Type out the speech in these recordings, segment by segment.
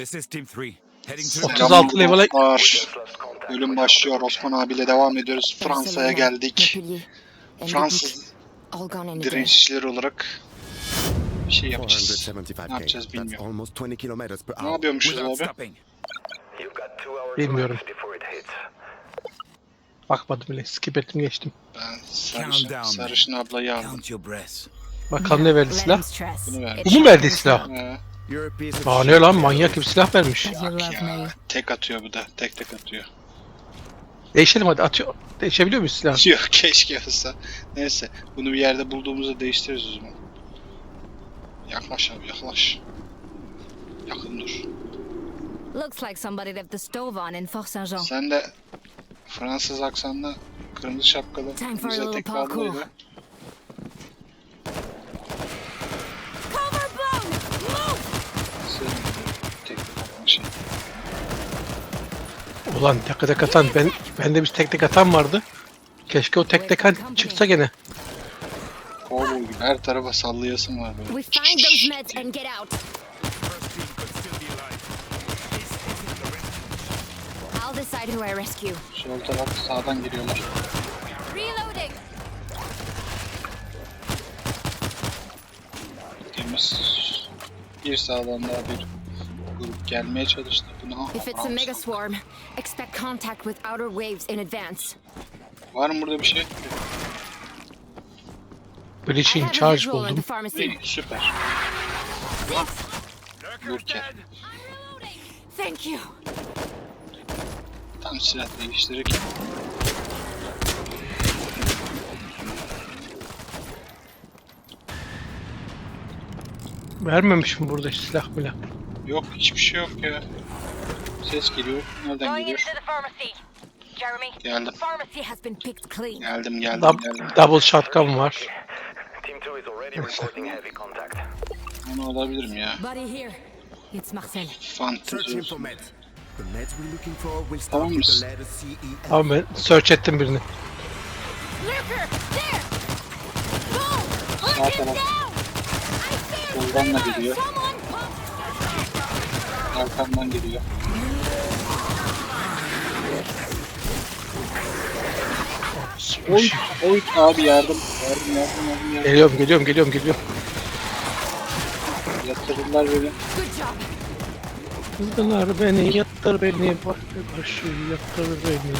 This is Team 3. Heading to the 36 level'a Var. Bölüm başlıyor. Osman abiyle devam ediyoruz. Fransa'ya geldik. Fransız direnççileri olarak bir şey yapacağız. 475 Ne yapacağız bilmiyorum. almost 20 kilometers per Ne yapıyormuşuz abi? bilmiyorum. Bakmadım bile. Skip ettim geçtim. Ben sarışın, sarışın ablayı aldım. Count your breaths. Bakalım ne verdi Let silah. him stress. Bunu ver. Bu mu verdi silah? Ee, Aa ne lan manyak gibi silah vermiş. Ya. Tek atıyor bu da. Tek tek atıyor. Değişelim hadi atıyor. Değişebiliyor muyuz silah? Yok keşke olsa. Neyse. Bunu bir yerde bulduğumuzda değiştiririz o zaman. Yaklaş abi yaklaş. Yakın dur. Looks like somebody left the stove on in Fort Saint-Jean. Sen de Fransız aksanlı kırmızı şapkalı Time for a bize little tek parkour. kaldıydı. Cover blown! Move! Senin tek tek atma şey. Ulan tek tek atan ben bende bir tek tek atan vardı. Keşke o tek tek atan çıksa gene. Gibi her tarafa sallayasın var böyle. Sol taraf sağdan giriyorlar. Reloading! Temiz. Bir sağdan daha bir gelmeye çalıştı. Bunu If it's a mega swarm, expect contact with outer waves in advance. Var mı burada bir şey? A charge buldum. İyi, süper. Lurker. Thank you. Tam silah değiştirirken. Vermemiş mi burada silah bile? Yok hiçbir şey yok ya. Ses geliyor. Nereden Going geliyor? into the pharmacy. Jeremy, Geldim. pharmacy has been picked clean. Geldim geldim geldim. double shotgun var. Team 2 is already reporting heavy contact. Onu alabilirim ya. Buddy here. It's Marcel. Fantezi Searching for olsun. meds. The meds we're looking for will start Tamam with mısın? the letter C, E, F. Ama ben search ettim birini. Lurker, there! Boom! Hunt him down! I see a Soldan da geliyor. Someone! Arkamdan geliyor. Oy, oy abi yardım. Yardım yardım yardım yardım. Geliyorum geliyorum geliyorum geliyorum. Yatırdılar beni. Kızdılar beni yattır beni bak başı yattır beni.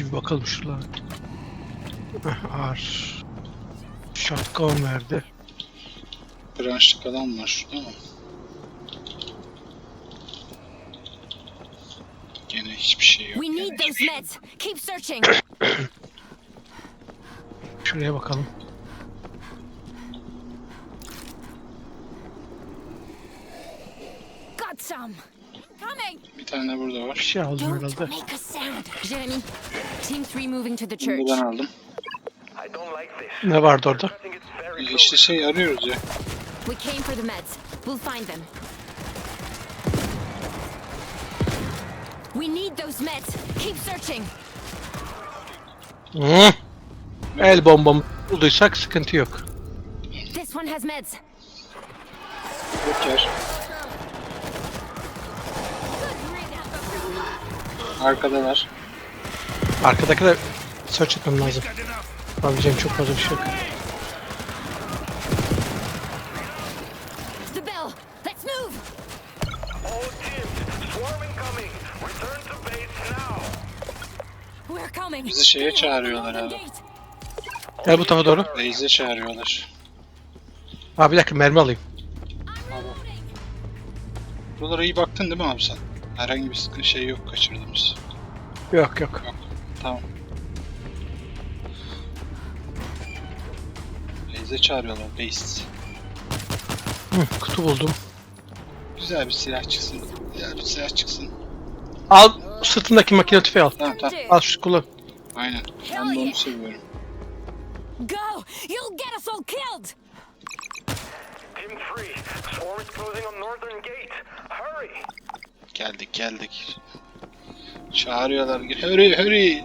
Önce bir bakalım şuralara. Heh, ağır. Shotgun verdi. Branşlık adam var şurada ama. Gene hiçbir şey yok. We need those meds. Keep searching. Şuraya bakalım. Got some. Bir tane burada Bir var. şey aldım Don't herhalde. make a sound. Jeremy, Team 3 moving to the Bunu church. ben aldım. I don't like this. Ne vardı orada? I think it's very E close. İşte şey arıyoruz ya. We came for the meds. We'll find them. We need those meds. Keep searching. Hı. El bombamı bulduysak sıkıntı yok. This one has meds. Lurker. Arkadalar. Arkadaki de search etmem lazım. Yapabileceğim çok fazla bir şey yok. The bell. Let's move. All teams, swarm incoming. Return to base now. We're coming. Bizi şeye çağırıyorlar abi. Gel bu tarafa doğru. Reis'e çağırıyorlar. Abi bir dakika mermi alayım. Buralara iyi baktın değil mi abi sen? Herhangi bir sıkıntı şey yok kaçırdığımız. Yok yok. Tamam. Reis'e çağırıyorlar. Reis. Hı, kutu buldum. Güzel bir silah çıksın. Güzel bir silah çıksın. Al sırtındaki makine tüfeği al. Tamam tamam. Al şu kullan. Aynen. Ben de onu seviyorum. Go. You'll get us all killed. Team 3, is closing on northern gate. Hurry! Geldik geldik. Çağırıyorlar. Hurry hurry.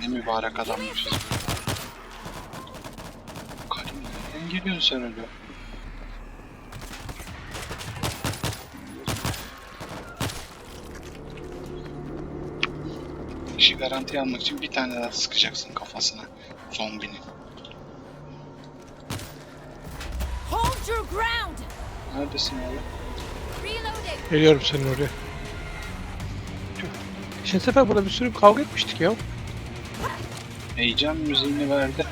Ne mübarek adammışız. Karim nereden geliyorsun sen öyle? İşi garantiye almak için bir tane daha sıkacaksın kafasına zombinin. Hold your ground! Neredesin oğlum? Reloading! Geliyorum senin oraya. Geçen sefer burada bir sürü kavga etmiştik ya. Heyecan müziğini verdi.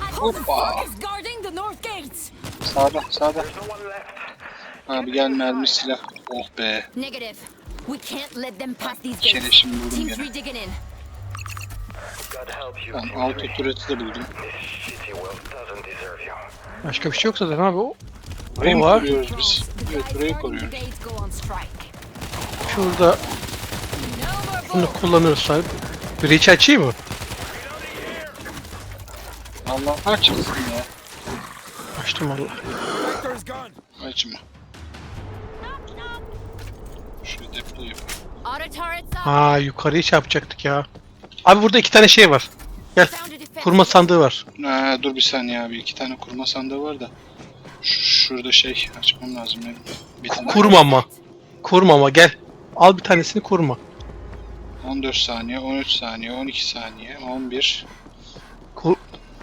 Hoppa. fuck is guarding the north gates? Sağda sağda. Abi gel mermi silah. Oh be. Negative. We can't let them pass these gates. şimdi buldum Team gene. 3 digging in. God help you, Tamam Team auto three. turret'i de buldum. Başka bir şey yok zaten abi. O, Burayı o mı var. koruyoruz biz? Evet burayı koruyoruz. Şurada bunu kullanırız sahip. Breach açayım mı? Allah açmasın ya. Açtım Allah. Açma. Şu depo yap. Auto turrets up. Ha yukarıyı çarpacaktık ya. Abi burada iki tane şey var. Gel. Kurma sandığı var. Ha, dur bir saniye abi. iki tane kurma sandığı var da. Ş- şurada şey açmam lazım benim. Bir tane. Kurma ama. Kurma ama gel. Al bir tanesini kurma. 14 saniye, 13 saniye, 12 saniye, 11. Kur-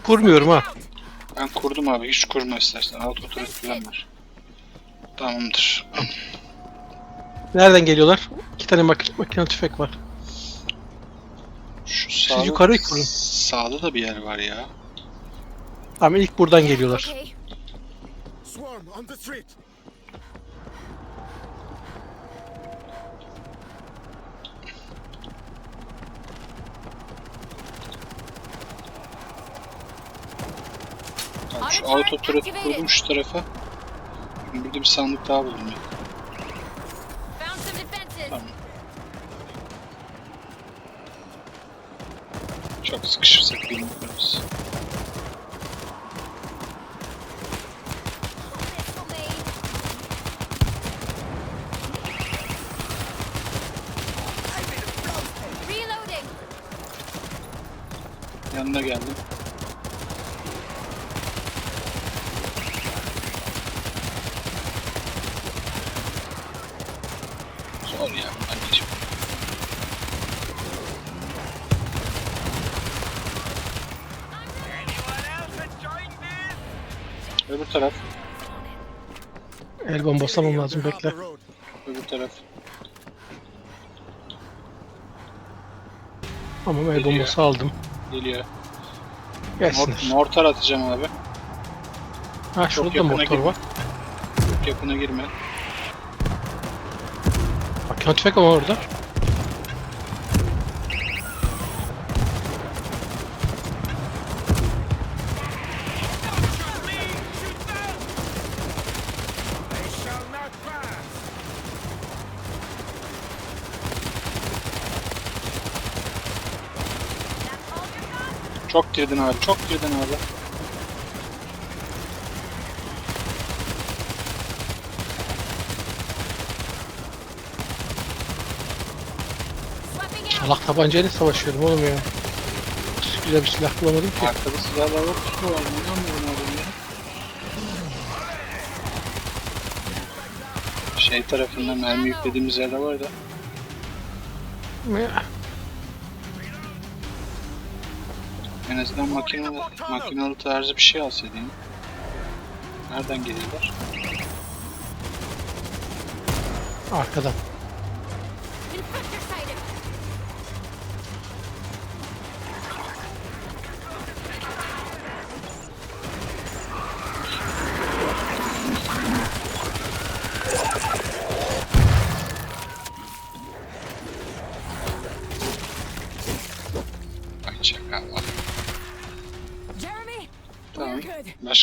kurmuyorum ha. Ben kurdum abi. Hiç kurma istersen. Auto turret falan var. Tamamdır. Nereden geliyorlar? İki tane mak makine tüfek var. Şu sağda, yukarıyı kurun. Sağda da bir yer var ya. Ama ilk buradan geliyorlar. Okay. Swarm on the street. Tamam, şu Auto turret kurdum şu tarafa. Şimdi burada bir sandık daha buldum ya. Çok sıkışırsak bilmiyoruz. Yanına geldim. El bombası almam lazım bekle. öbür taraf. Tamam el Geliyor. bombası aldım. Geliyor. Gelsinler. Mor- mortar atacağım abi. Ha şurada da yakına motor girme. var. Çok yakına girme. Makine tüfek ama orada. Çok girdin abi, çok girdin abi. Salak tabancayla savaşıyorum oğlum ya. Güzel bir silah bulamadım ki. Arkada silahlar var, kutu var. İnanmıyorum abi ya. Şey tarafından mermi yüklediğimiz yerde var da. Ya, En azından makinalı, makinalı tarzı bir şey alsaydın. Nereden geliyorlar? Arkadan.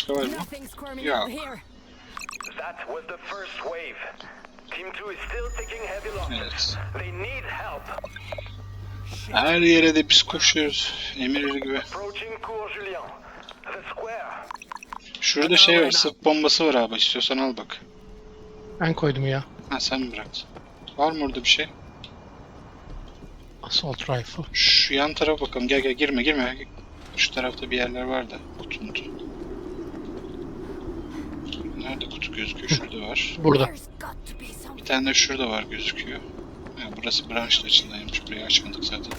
Başka var mı? Nothing squirming Yeah. out here. That was the first wave. Team 2 is still taking heavy losses. Evet. They need help. Her yere de biz koşuyoruz. Emirleri gibi. Approaching Cours Julien. The square. Şurada şey var, sık bombası var abi. İstiyorsan al bak. Ben koydum ya. Ha sen mi bıraktın? Var mı orada bir şey? Assault rifle. Şu yan tarafa bakalım. Gel gel girme girme. Şu tarafta bir yerler var da. Kutu mutu. Nerede kutu gözüküyor? Şurada var. Burada. Bir tane de şurada var gözüküyor. Ha, burası branş açısındaymış. Burayı açmadık zaten.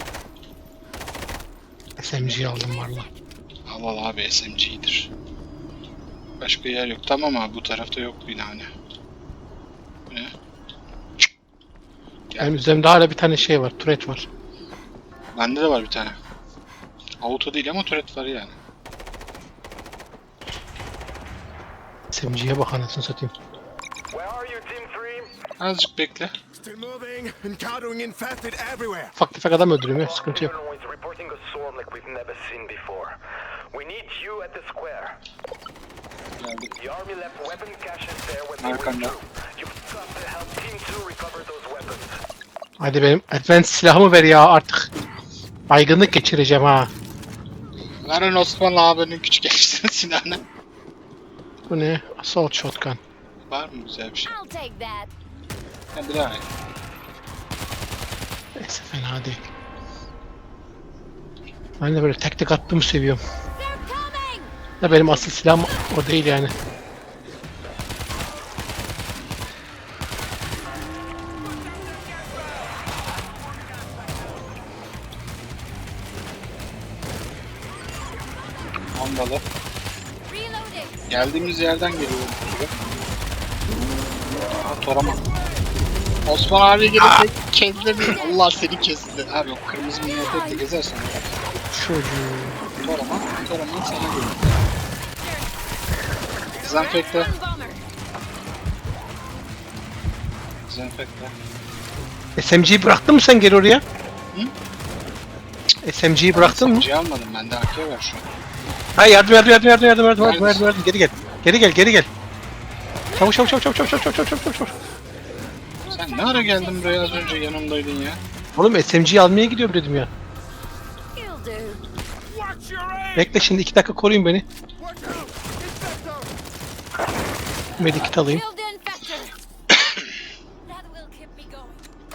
SMG aldım valla. Al al abi SMG'dir. Başka yer yok. Tamam abi bu tarafta yok binane. Ne? Benim üzerimde hala bir tane şey var. Turret var. Bende de var bir tane. Auto değil ama turret var yani. Semciye bak anasını satayım. Azıcık bekle. Ufak tefek adam öldürüyor sıkıntı yok. Arkanda. Hadi benim advent silahımı ver ya artık. Baygınlık geçireceğim ha. Verin Osman abinin küçük eşini Sinan'a. Bu ne? Assault shotgun. Var mı güzel bir şey? I'll take that. Hadi daha iyi. Neyse fena değil. Ben de böyle tek tek attığımı seviyorum. They're coming! Da benim asıl silahım o değil yani. Geldiğimiz yerden geliyor. gibi. Aa Toraman. Osman abi gelip kezdi mi? Allah seni kesti. Abi o kırmızı minnetle gezersen. Çocuğu. Toraman, Toraman sana geliyor. Dezenfekte, dezenfekte. SMG'yi bıraktın mı sen geri oraya? SMG'yi bıraktın mı? Şey almadım ben de AK var şu an. Ha yardım yardım yardım yardım yardım yardım yardım yardım yardım geri gel. Geri gel geri gel. Çabuk çabuk çabuk çabuk çabuk çabuk çabuk çabuk çabuk çabuk. Sen ne ara geldin buraya az önce yanımdaydın ya? Oğlum SMG'yi almaya gidiyorum dedim ya. Bekle şimdi iki dakika koruyun beni. Medikit alayım.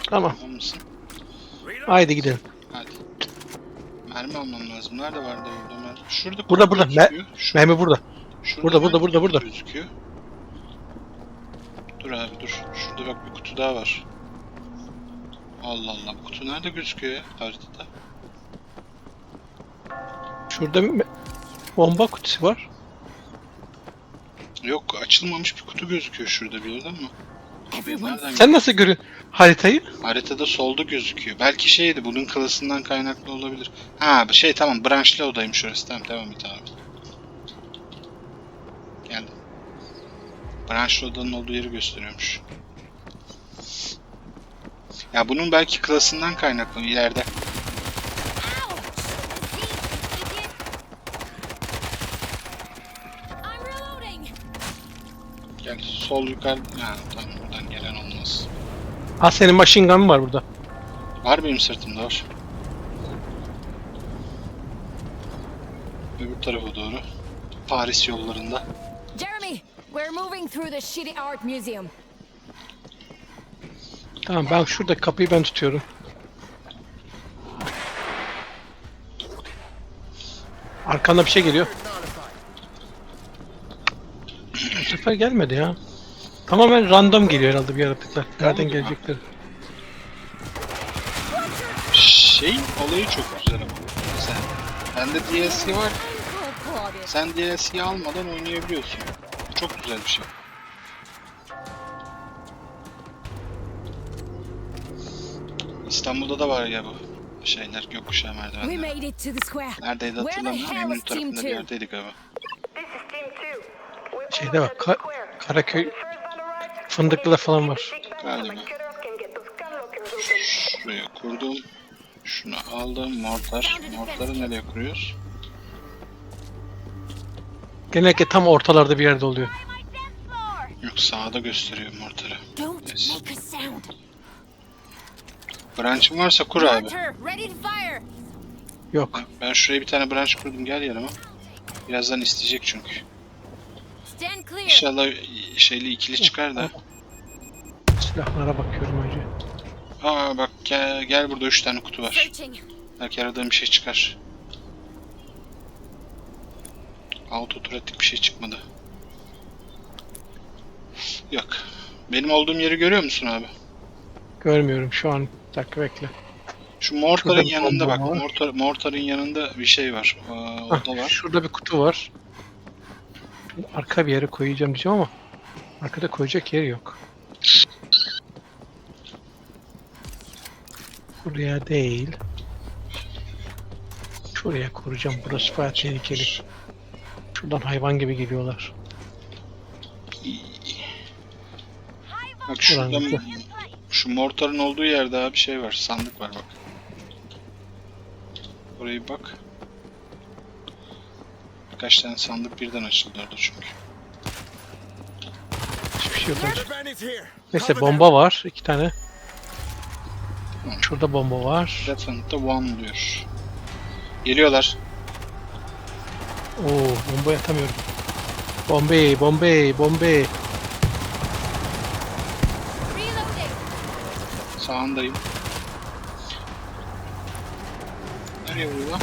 Tamam. Haydi gidelim. Mermi almam lazım. Nerede vardı orada mermi? Şurada Burada, burada. gözüküyor. Şu- Mermi burada. şurada burada, burada, mermi burada, burada. Gözüküyor. Dur abi dur. Şurada bak bir kutu daha var. Allah Allah. Bu kutu nerede gözüküyor ya haritada? Şurada bir me- bomba kutusu var. Yok açılmamış bir kutu gözüküyor şurada bir yerde ama. Nereden Sen nasıl görüyorsun haritayı? Haritada solda gözüküyor. Belki şeydi bunun klasından kaynaklı olabilir. Ha bir şey tamam branşlı odaymış orası. Tamam devam et abi. Geldim. Branşlı odanın olduğu yeri gösteriyormuş. Ya bunun belki klasından kaynaklı ileride. Gel sol yukarı. Ha tamam. Ha senin machine gun var burada. Var benim sırtımda var. Öbür tarafa doğru. Paris yollarında. Jeremy, we're moving through the shitty art museum. Tamam ben şuradaki kapıyı ben tutuyorum. Arkanda bir şey geliyor. Bu sefer gelmedi ya. Tamamen random geliyor herhalde bir yaratıklar. Nereden gelecekleri. Şey olayı çok güzel ama. Sen, bende DLC var. Sen DLC almadan oynayabiliyorsun. Çok güzel bir şey. İstanbul'da da var ya bu şeyler gökkuşağı We merdivenleri. made it to the square. Neredeydi Where the hatırlamıyorum. hell Emin is Team tarafında bir 2? yerdeydik galiba. This is Team 2. We're Şeyde bak Ka-. Karaköy When the first band arrives, Fındıklı'da falan var. Galiba. Şuraya kurdum. Şunu aldım. Mortar. Mortarı nereye kuruyoruz? genellikle tam ortalarda bir yerde oluyor. Yok sağda gösteriyor mortarı. Yes. Branch'ın varsa kur abi. Yok. Ben şuraya bir tane branch kurdum gel yanıma. Birazdan isteyecek çünkü. İnşallah şeyli ikili çıkar da. Silahlara bakıyorum önce. Aa bak gel, gel burada 3 tane kutu var. Belki aradığım bir şey çıkar. Auto turatik bir şey çıkmadı. Yok. Benim olduğum yeri görüyor musun abi? Görmüyorum şu an. Bir dakika bekle. Şu mortarın Şurada yanında bak. var. Mortar, mortarın yanında bir şey var. Aa, Hah, oda var. Şurada bir kutu var. Arka bir yere koyacağım diyeceğim ama arkada koyacak yer yok. Buraya değil. Şuraya kuracağım. Burası bayağı tehlikeli. Şuradan hayvan gibi geliyorlar. Bak şurada Ulan, şu mortarın olduğu yerde abi şey var. Sandık var bak. Oraya bir bak. Birkaç tane sandık birden açıldı orada çünkü. Hiçbir şey yok. Neyse bomba var. iki tane. Şurada bomba var. Definite one diyor. Geliyorlar. Oo bomba atamıyorum. Bombay, Bombay, Bombay. Sağındayım. Nereye vuruyor lan?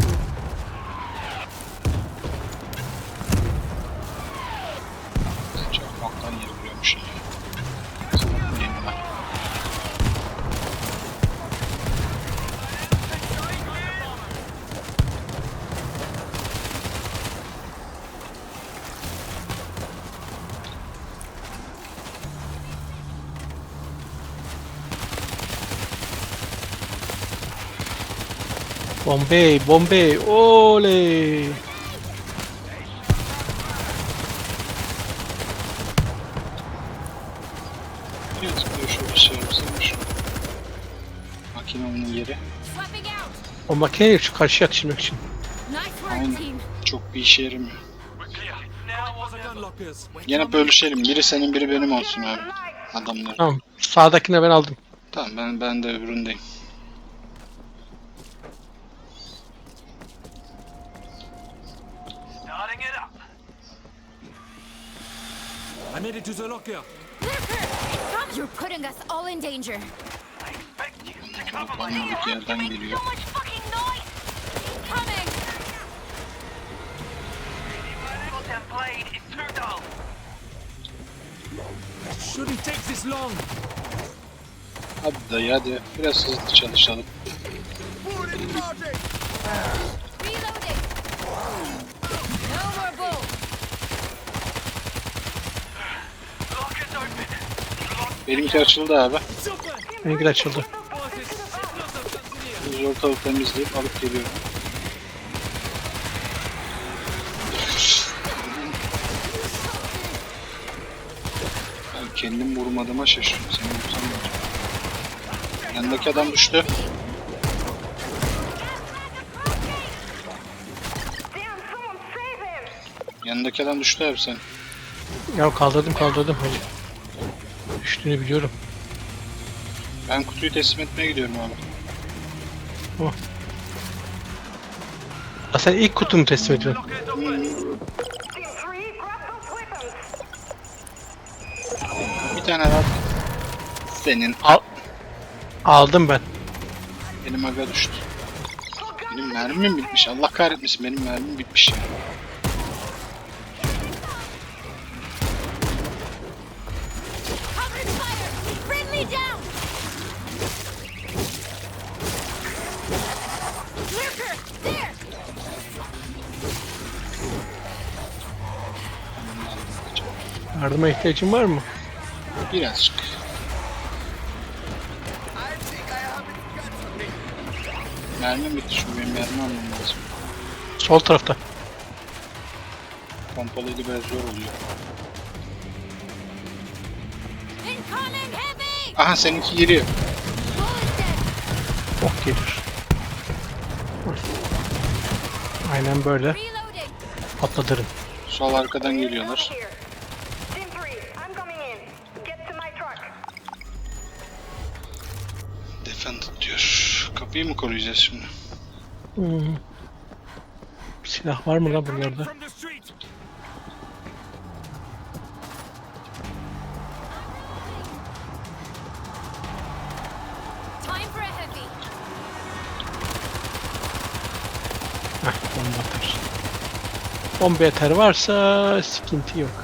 Bombay, Bombay, oley. Nereye tıklıyor şöyle şey yapsam şu. Makinenin yeri. O makineyi şu karşıya atıştırmak için. Aynen. Çok bir işe yaramıyor. Gene bölüşelim. Biri senin biri benim olsun abi. Adamlar. Tamam. Sağdakine ben aldım. Tamam ben ben de öbüründeyim. I made it to the locker. Lurker, you're putting us all in danger. I expect you to cover my Anladık yerden geliyor. much fucking noise. Coming. Blade is too dull. Shouldn't take this long. Hadi dayı hadi. Biraz hızlı çalışalım. Benimki açıldı abi. Benimki de açıldı. Biz ortalığı temizleyip alıp geliyorum. Ben kendim vurmadığıma şaşırıyorum. Seni vursam olacak? Yanındaki adam düştü. Yanındaki adam düştü abi sen. Ya kaldırdım kaldırdım. Hadi. Düştüğünü biliyorum. Ben kutuyu teslim etmeye gidiyorum abi. Ha, sen ilk kutumu teslim ediyorsun. Locker's open. Bir tane daha. Senin Al. Aldım ben. Benim aga düştü. Benim mermim bitmiş. Allah kahretmesin benim mermim bitmiş ya. Cover Yardıma ihtiyacın var mı? Birazcık. Mermim bitti şu benim mermi almam lazım. Sol tarafta. Pompalıyla biraz zor oluyor. Incoming heavy. Aha seninki giriyor. Ok gelir. Aynen böyle. Patlatırım. Sol arkadan geliyorlar. Tepeyi mi koruyacağız şimdi? Hmm. Silah var mı lan bunlarda? Heh, bomba atar. Bomba yeter varsa sıkıntı yok.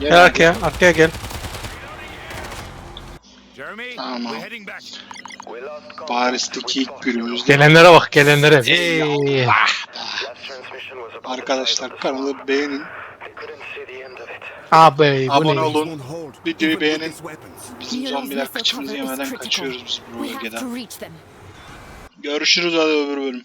Gel arkaya, arkaya gel. Jeremy, Tamam. Paris'teki ilk günümüzde. Gelenlere bak, gelenlere. Hey. Arkadaşlar kanalı beğenin. Abi bu Abone ne? olun. Videoyu beğenin. Bizim zombiler kıçımızı yemeden kaçıyoruz biz bu bölgeden. Görüşürüz hadi öbür bölüm.